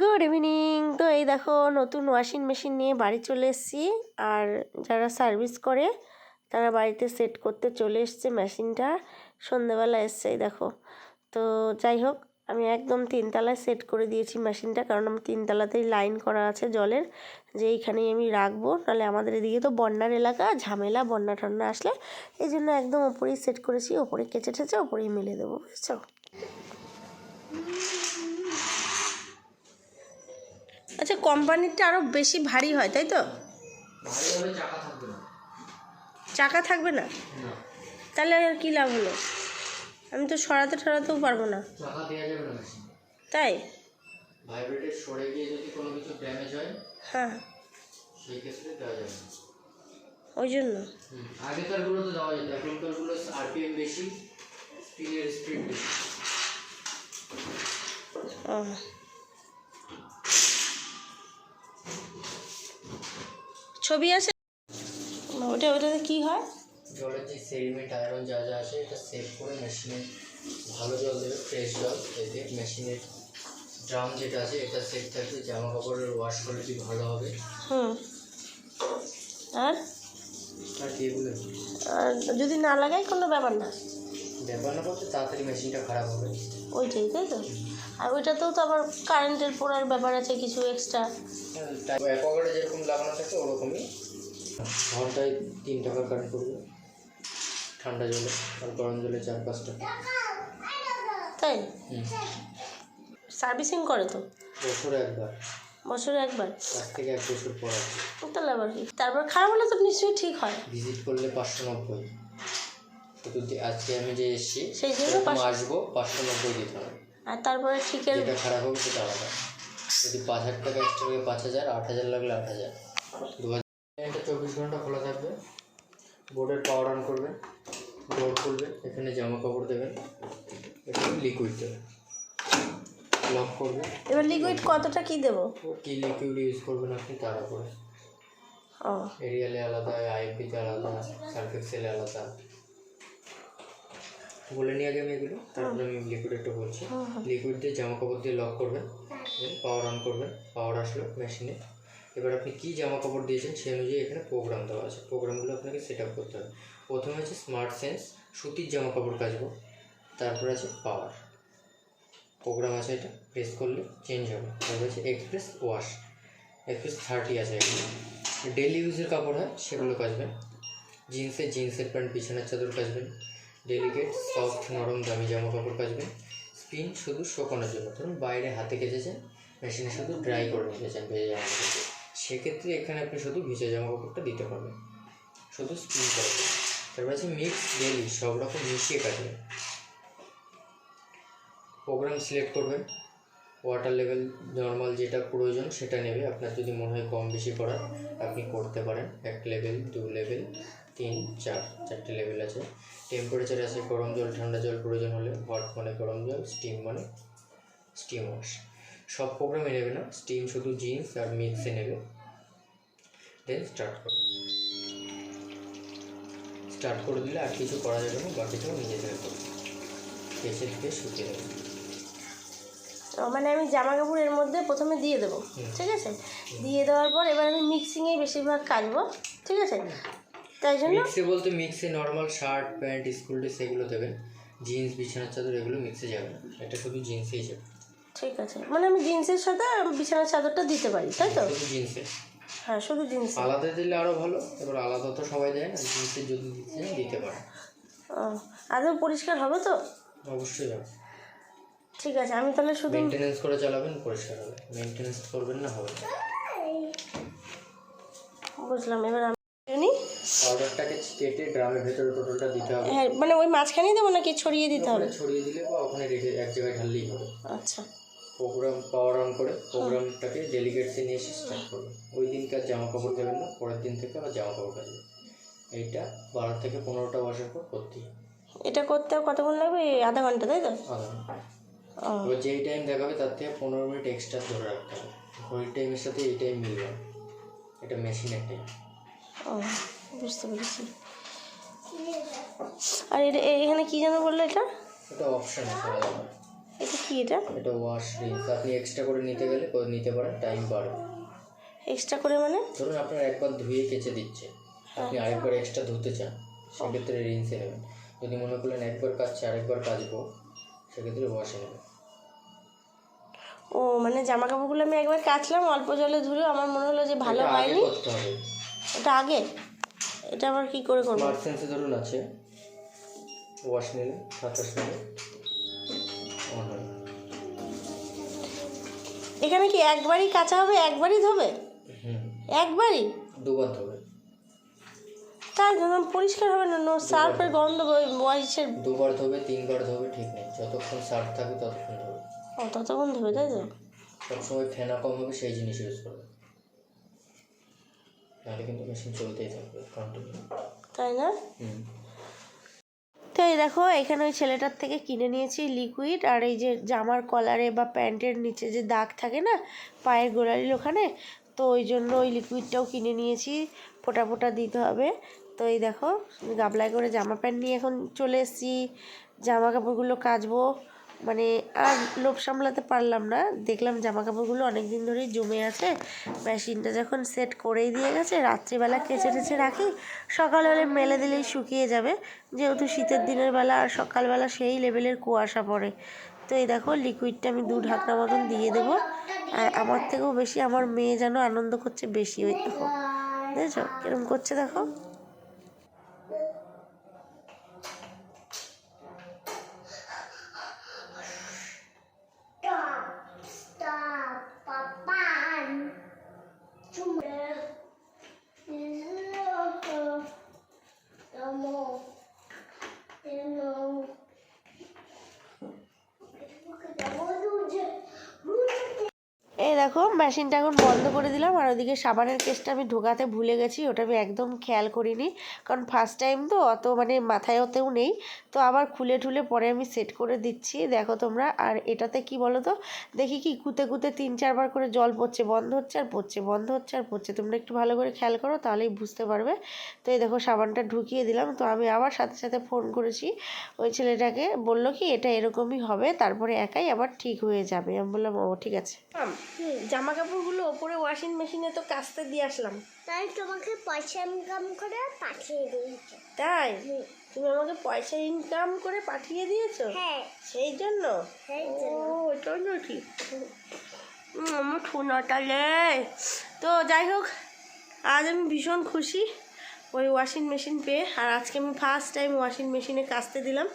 Good evening তো এই দেখো, নতুন ওয়াশিং মেশিন নিয়ে বাড়ি চলে এসেছি। আর যারা সার্ভিস করে, তারা বাড়িতে সেট করতে চলে এসছে মেশিনটা সন্ধেবেলা এসছে, এই দেখো। তো যাই হোক, আমি একদম তিনতলায় সেট করে দিয়েছি মেশিনটা কারণ আমার তিনতলাতেই লাইন করা আছে জলের। যে এইখানেই আমি রাখব, নাহলে আমাদের এদিকে তো বন্যার এলাকা, ঝামেলা, বন্যা টন্যা আসলে। এই জন্য একদম ওপরেই সেট করেছি, ওপরে কেচে টেচে ওপরেই মেলে দেবো, বুঝছ? আচ্ছা কোম্পানিরটা আরও বেশি ভারী হয় তাই তো? চাকা থাকবে না। তাহলে আর কী লাভ হলো? আমি তো সরাতে সরাতেও পারব না। তাই? ভাইব্রেটের সরে গিয়ে যদি কোনো কিছু ড্যামেজ হয় হ্যাঁ। সেই ক্ষেত্রে দেওয়া যাবে না। ওই জন্য। হুম, আগেকারগুলো তো দেওয়া যেত এখনকারগুলো আরপিএম বেশি স্পিনের স্পিড বেশি। ও। ছবি আছে? ওটা ওটাতে কি হয়? জলের যে সেডিমেন্ট আয়রন যা যা আছে এটা সেভ করে মেশিনে ভালো জল দেবে ফ্রেশ জল এতে মেশিনের ড্রাম যেটা আছে এটা সেট থাকবে জামা কাপড়ের ওয়াশ কোয়ালিটি ভালো হবে। হুম। আর? আর যদি না লাগাই কোনো ব্যাপার না। ব্যাপার না বলতে তাড়াতাড়ি মেশিনটা খারাপ হবে। ওইটাই তাই তো? আর ওইটাতেও তো আবার কারেন্টের পড়ার ব্যাপার আছে কিছু এক্সট্রা অ্যাকোয়াগার্ডে যেরকম লাগানো থাকে ওরকমই। ঘন্টায় তিন টাকা কারেন্ট পড়বে ঠান্ডা জলে আর গরম জলে চার পাঁচ টাকা তাই সার্ভিসিং করে তো? বছরে একবার। বছরে একবার? পাঁচ থেকে এক বছর পর তাহলে আবার কি? তারপর খারাপ হলে তো নিশ্চয়ই ঠিক হয়। ভিজিট করলে পাঁচশো নব্বই। শুধু আজকে আমি যে এসেছি সেই জন্য আসব পাঁচশো নব্বই দিতে হবে। আর তারপরে ঠিকের যেটা খারাপ হবে সেটা আলাদা। যদি পাঁচ হাজার টাকা এক্সট্রা লাগে পাঁচ হাজার আট হাজার লাগলে আট হাজার। দু হাজার চব্বিশ ঘণ্টা খোলা থাকবে। বোর্ডের পাওয়ার অন করবেন ডোর খুলবে। এখানে জামা কাপড় দেবেন। এখানে লিকুইড দেবেন। লক করবে। এবার লিকুইড কতটা কি দেবো? ও কী লিকুইড ইউজ করবেন আপনি তার উপরে। এরিয়ালে আলাদা আইপিতে আলাদা সার্ফেক্সেলে আলাদা। বলে নিয়ে আগে আমি এগুলো। তারপরে আমি লিকুইড একটু বলছি। লিকুইড দিয়ে জামা কাপড় দিয়ে লক করবেন পাওয়ার অন করবেন পাওয়ার আসলো মেশিনে এবার আপনি কী জামা কাপড় দিয়েছেন সেই অনুযায়ী এখানে প্রোগ্রাম দেওয়া আছে। প্রোগ্রামগুলো আপনাকে সেট আপ করতে হবে। প্রথমে আছে স্মার্ট সেন্স সুতির জামা কাপড় কাচবো। তারপর আছে পাওয়ার প্রোগ্রাম আছে এটা। প্রেস করলে চেঞ্জ হবে। তারপর আছে এক্সপ্রেস ওয়াশ এক্সপ্রেস থার্টি আছে এখানে। ডেলি ইউজের কাপড় হয় সেগুলো কাচবেন। জিন্সের জিন্সের প্যান্ট বিছানার চাদর কাচবেন। ডেলিকেট সফট নরম, দামি জামা কাপড় কাচবেন স্পিন শুধু শোকানোর জন্য। ধরুন, বাইরে হাতে কেচেছেন মেশিনে শুধু ড্রাই করে নিতে চান ভেজা জামা কাপড় সেক্ষেত্রে এখানে আপনি শুধু ভিজা জামা কাপড়টা দিতে পারবেন। শুধু স্পিন করবেন তারপর আছে মিক্স ডেলি সব রকম মিশিয়ে কাটবেন প্রোগ্রাম সিলেক্ট করবেন। ওয়াটার লেভেল নর্মাল যেটা প্রয়োজন সেটা নেবে। আপনার যদি মনে হয় কম বেশি করার, আপনি করতে পারেন। এক লেভেল দু লেভেল তিন চার চারটে লেভেল আছে। টেম্পারেচার আছে গরম জল ঠান্ডা জল প্রয়োজন হলে হট মানে গরম জল স্টিম মানে স্টিম ওয়াশ সব প্রোগ্রামে নেবে না স্টিম শুধু জিন্স আর মিক্সে নেবে। দেন স্টার্ট করবে স্টার্ট করে দিলে আর কিছু করা যাবে না বাকিটাও নিজে থেকে করবে কেসে থেকে শুকিয়ে দেবে মানে আমি জামা কাপড় এর মধ্যে প্রথমে দিয়ে দেবো ঠিক আছে? দিয়ে দেওয়ার পর এবার আমি মিক্সিংয়েই বেশিরভাগ কাচবো ঠিক আছে? তাই জন্য? মিক্সে বলতে মিক্সে normal shirt pant school dress এগুলো দেবেন জিন্স বিছানার চাদর এগুলো মিক্সে যাবে না। এটা শুধু জিন্সেই যাবে। ঠিক আছে। মানে আমি জিন্সের সাথে বিছানার চাদরটা দিতে পারি তাই তো? শুধু জিন্সে হ্যাঁ শুধু জিন্স আলাদা দিলে আরও ভালো এবার আলাদা তো সবাই দেয় না জিন্সের যদি দিতে চান দিতে পারে। আদৌ পরিষ্কার হবে তো? অবশ্যই যাবে। ঠিক আছে আমি তাহলে শুধু মেনটেনেন্স করে চালাবেন পরিষ্কার হবে। মেনটেনেন্স করবেন না হবে বুঝলাম এবার পাউডারটাকে কেটে ড্রামের ভেতরে টোটালটা দিতে হবে। হ্যাঁ মানে ওই মাঝখানেই দেবো নাকি ছড়িয়ে দিতে হবে? ছড়িয়ে দিলে বা ওখানে রেখে এক জায়গায় ঢাললেই হবে। আচ্ছা। প্রোগ্রাম পাওয়ার অন করে প্রোগ্রামটাকে ডেলিগেটসে নিয়ে এসে স্টার্ট করবেন ওই দিনকার জামা কাপড় দেবেন না পরের দিন থেকে আবার জামা কাপড় কাচবেন। এইটা বারো থেকে পনেরোটা বছর পর করতেই হবে। এটা করতে কতক্ষণ লাগবে? এই আধা ঘণ্টা তাই তো? আধা ঘণ্টা। এবার যেই টাইম দেখাবে তার থেকে পনেরো মিনিট এক্সট্রা ধরে রাখতে হবে। ঘড়ির টাইমের সাথে এই টাইম মিলবে এটা মেশিনের টাইম ও বুঝতে পেরেছি। আর এটা এখানে কি যেন বলল এটা? এটা অপশান এটা কি এটা? এটা ওয়াশ রিন্স আপনি এক্সট্রা করে নিতে গেলে নিতে পারেন টাইম বাড়বে এক্সট্রা করে মানে? ধরুন আপনার একবার ধুয়ে কেচে দিচ্ছে আপনি আরেকবার এক্সট্রা ধুতে চান সেক্ষেত্রে রিন্সে নেবেন। যদি মনে করলেন একবার কাচছে আরেকবার কাচবো সেক্ষেত্রে ওয়াশে নেবেন। ও মানে জামা কাপড়গুলো আমি একবার কাচলাম অল্প জলে ধুলো আমার মনে হলো যে ভালো হয়নি। করতে হবে। এটা আগে? এটা আবার কি করে করব? স্মার্ট সেন্সে ধরুন আছে। ওয়াশ নিলে বাতাস নিলে। এখানে কি একবারই কাঁচা হবে একবারই ধোবে? হুম। একবারই? দুবার ধোবে। জন্য পরিষ্কার হবে না নো সার্ফের গন্ধ ওয়াইসের দুবার ধোবে তিনবার ধোবে ঠিক নেই। যতক্ষণ সার্ফ থাকবে ততক্ষণ ধোবে। ও ততক্ষণ ধোবে তাই তো? সবসময় ফেনা কম হবে সেই জিনিস ইউজ করবে। নাহলে কিন্তু মেশিন চলতেই থাকবে কন্টিনিউ তাই না? হুম। তো এই দেখো এখানে ওই ছেলেটার থেকে কিনে নিয়েছি লিকুইড আর এই যে জামার কলারে বা প্যান্টের নিচে যে দাগ থাকে না পায়ের গোড়ালির ওখানে তো ওই জন্য ওই লিকুইডটাও কিনে নিয়েছি ফোটা ফোটা দিতে হবে। তো এই দেখো গাবলায় করে জামা প্যান্ট নিয়ে এখন চলে এসেছি জামা কাপড়গুলো কাচবো। মানে আর লোভ সামলাতে পারলাম না। দেখলাম জামা কাপড়গুলো অনেক দিন ধরেই জমে আছে। মেশিনটা যখন সেট করেই দিয়ে গেছে, রাত্রিবেলা কেচে টেচে রাখি সকাল হলে মেলে দিলেই শুকিয়ে যাবে। যেহেতু শীতের দিনের বেলা আর সকালবেলা সেই লেভেলের কুয়াশা পড়ে। তো এই দেখো লিকুইডটা আমি দু ঢাকনা মতন দিয়ে দেবো। আর আমার থেকেও বেশি আমার মেয়ে যেন আনন্দ করছে বেশি ওই দেখো। বুঝেছ কিরম করছে দেখো? দেখো মেশিনটা এখন বন্ধ করে দিলাম আর ওদিকে সাবানের কেসটা আমি ঢোকাতে ভুলে গেছি, ওটা আমি একদম খেয়াল করিনি। কারণ ফার্স্ট টাইম তো, অত মানে মাথায় ওতেও নেই। তো আবার খুলে ঠুলে পরে আমি সেট করে দিচ্ছি। দেখো তোমরা, আর এটাতে কি বলো তো দেখি কি কুতে কুতে তিন চারবার করে জল পড়ছে, বন্ধ হচ্ছে আর পড়ছে, বন্ধ হচ্ছে আর পড়ছে। তোমরা একটু ভালো করে খেয়াল করো, তাহলেই বুঝতে পারবে। তো এই দেখো সাবানটা ঢুকিয়ে দিলাম। তো আমি আবার সাথে সাথে ফোন করেছি ওই ছেলেটাকে, বলল কি এটা এরকমই হবে, তারপরে একাই আবার ঠিক হয়ে যাবে। আমি বললাম, ও, ঠিক আছে। জামা কাপড়গুলো ওপরে ওয়াশিং মেশিনে তো কাচতে দিয়ে আসলাম। তাই তোমাকে পয়সা ইনকাম করে পাঠিয়ে দিয়েছে। তাই? তুমি আমাকে পয়সা ইনকাম করে পাঠিয়ে দিয়েছ? হ্যাঁ। সেই জন্য? ও জন্য। ঠিক আমার ঠুনাটালে তো যাই হোক আজ আমি ভীষণ খুশি ওই ওয়াশিং মেশিন পেয়ে। আর আজকে আমি ফার্স্ট টাইম ওয়াশিং মেশিনে কাচতে দিলাম।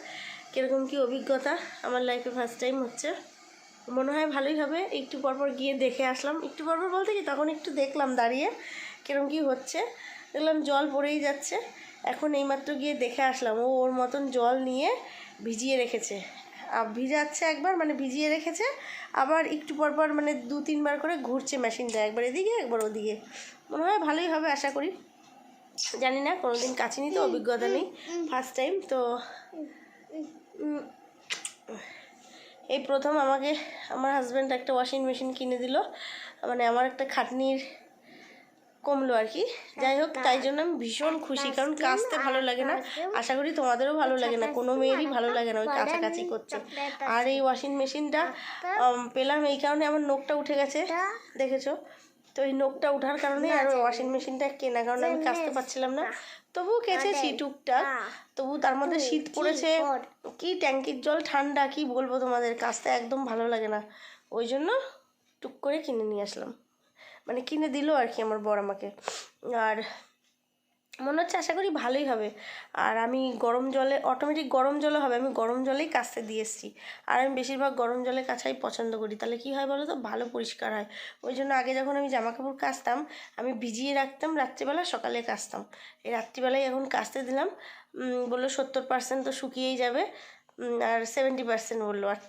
কীরকম কি অভিজ্ঞতা? আমার লাইফে ফার্স্ট টাইম হচ্ছে। মনে হয় ভালোই হবে। একটু পরপর গিয়ে দেখে আসলাম। একটু পরপর বলতে কি, তখন একটু দেখলাম দাঁড়িয়ে কীরকম কি হচ্ছে। দেখলাম জল পড়েই যাচ্ছে। এখন এইমাত্র গিয়ে দেখে আসলাম। ও ওর মতন জল নিয়ে ভিজিয়ে রেখেছে। আর ভিজাচ্ছে একবার মানে ভিজিয়ে রেখেছে। আবার একটু পর পর মানে দু, তিনবার করে ঘুরছে মেশিনটা একবার এদিকে, একবার ওদিকে। মনে হয় ভালোই হবে আশা করি। জানি না, কোনোদিন কাচিনি তো, অভিজ্ঞতা নেই। ফার্স্ট টাইম তো এই প্রথম আমাকে আমার হাজব্যান্ড একটা ওয়াশিং মেশিন কিনে দিল। মানে আমার একটা খাটনির কমলো আর কি। যাই হোক তাই জন্য আমি ভীষণ খুশি কারণ কাচতে ভালো লাগে না। আশা করি তোমাদেরও ভালো লাগে না। কোনো মেয়েরই ভালো লাগে না ওই কাছাকাছি করছে আর এই ওয়াশিং মেশিনটা পেলাম এই কারণে আমার নোখটা উঠে গেছে। দেখেছ? তো এই নখটা ওঠার কারণে আর ওয়াশিং মেশিনটা কেনা কারণে আমি কাচতে পারছিলাম না। তবুও কেচেছি টুকটাক। তবু তার মধ্যে শীত পড়েছে। কি ট্যাঙ্কির জল ঠান্ডা কি বলব তোমাদের? কাচতে একদম ভালো লাগে না। ওই জন্য টুক করে কিনে নিয়ে আসলাম। মানে কিনে দিল আর কি আমার বর আমাকে। আর মনে হচ্ছে আশা করি ভালোই হবে। আর আমি গরম জলে অটোমেটিক গরম জলে হবে, আমি গরম জলেই কাচতে দিয়ে এসেছি। আর আমি বেশিরভাগ গরম জলে কাচাই পছন্দ করি। তাহলে কি হয় বলো তো ভালো পরিষ্কার হয়। ওই জন্য আগে যখন আমি জামা কাপড় কাচতাম আমি ভিজিয়ে রাখতাম, রাত্রিবেলা সকালে কাচতাম এই রাত্রিবেলায় এখন কাচতে দিলাম। বলল সত্তর পার্সেন্ট তো শুকিয়েই যাবে। আর সেভেন্টি পার্সেন্ট বলল। আর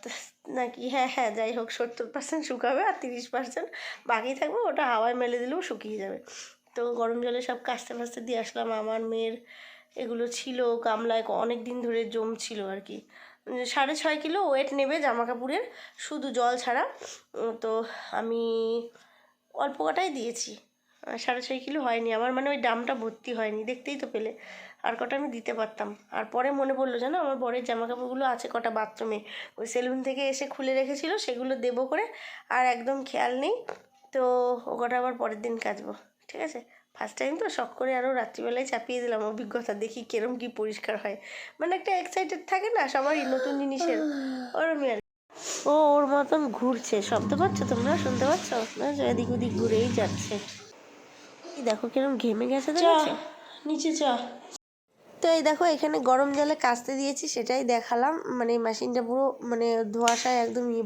নাকি হ্যাঁ হ্যাঁ যাই হোক, সত্তর পার্সেন্ট শুকাবে আর তিরিশ পার্সেন্ট বাকি থাকবে। ওটা হাওয়ায় মেলে দিলেও শুকিয়ে যাবে। তো গরম জলে সব কাস্তে ফাচতে দিয়ে আসলাম। আমার মেয়ের এগুলো ছিল গামলায় অনেক দিন ধরে জম ছিল আর কি। সাড়ে ছয় কিলো ওয়েট নেবে জামা কাপড়ের শুধু জল ছাড়া। তো আমি অল্প কটাই দিয়েছি। সাড়ে ছয় কিলো হয়নি। আমার মানে ওই ডামটা ভর্তি হয়নি। দেখতেই তো পেলে। আর কটা আমি দিতে পারতাম। আর পরে মনে পড়ল, জানো, আমার বরের জামা কাপড়গুলো আছে কটা বাথরুমে। ওই সেলুন থেকে এসে খুলে রেখেছিল, সেগুলো দেবো করে। আর একদম খেয়াল নেই। তো ও কটা আবার পরের দিন কাচবো। ঠিক আছে? ফার্স্ট টাইম তো শখ করে আরও রাত্রিবেলায় চাপিয়ে দিলাম অভিজ্ঞতা দেখি কিরম কি পরিষ্কার হয়। মানে একটা এক্সাইটেড থাকে না সবারই নতুন জিনিসের? ওরমই আর। ও ওর মতন ঘুরছে। শব্দ পাচ্ছ তোমরা? শুনতে পাচ্ছ? না এদিক ওদিক ঘুরেই যাচ্ছে। এই দেখো কিরম ঘেমে গেছে দেখেছ? নিচে চ। তো এই দেখো এখানে গরম জলে কাচতে দিয়েছি সেটাই দেখালাম। মানে মেশিনটা পুরো মানে ধোয়াশায় একদম ই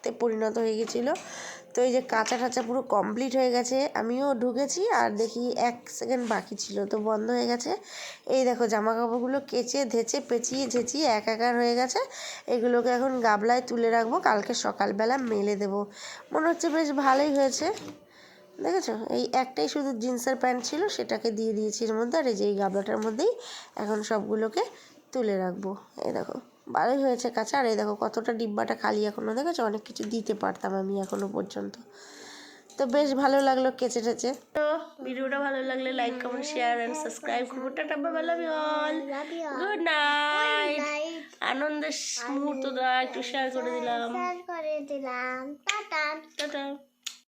বাষ্পতে পরিণত হয়ে গেছিল। তো এই যে কাঁচা টাচা পুরো কমপ্লিট হয়ে গেছে। আমিও ঢুকেছি আর দেখি এক সেকেন্ড বাকি ছিল, তো বন্ধ হয়ে গেছে। এই দেখো জামা কাপড়গুলো কেচে, ধেচে, পেঁচিয়ে, ঝেঁচিয়ে একাকার হয়ে গেছে। এগুলোকে এখন গাবলায় তুলে রাখব, কালকে সকালবেলা মেলে দেবো। মনে হচ্ছে বেশ ভালোই হয়েছে। দেখেছ? এই একটাই শুধু জিন্সের প্যান্ট ছিল, সেটাকে দিয়ে দিয়েছি এর মধ্যে। আর এই যে এই গাবলাটার মধ্যেই এখন সবগুলোকে তুলে রাখব। এই দেখো ভালোই হয়েছে কাছে আর এই দেখো কতটা ডিব্বাটা খালি এখনও দেখেছ? অনেক কিছু দিতে পারতাম আমি এখনও পর্যন্ত। তো বেশ ভালো লাগল কেচে টেচে। তো ভিডিওটা ভালো লাগলে like comment share and subscribe করব। Tata bye love you all good night. আনন্দের মুহূর্তটা একটু শেয়ার করে দিলাম। শেয়ার করে দিলাম। টাটা। টাটা।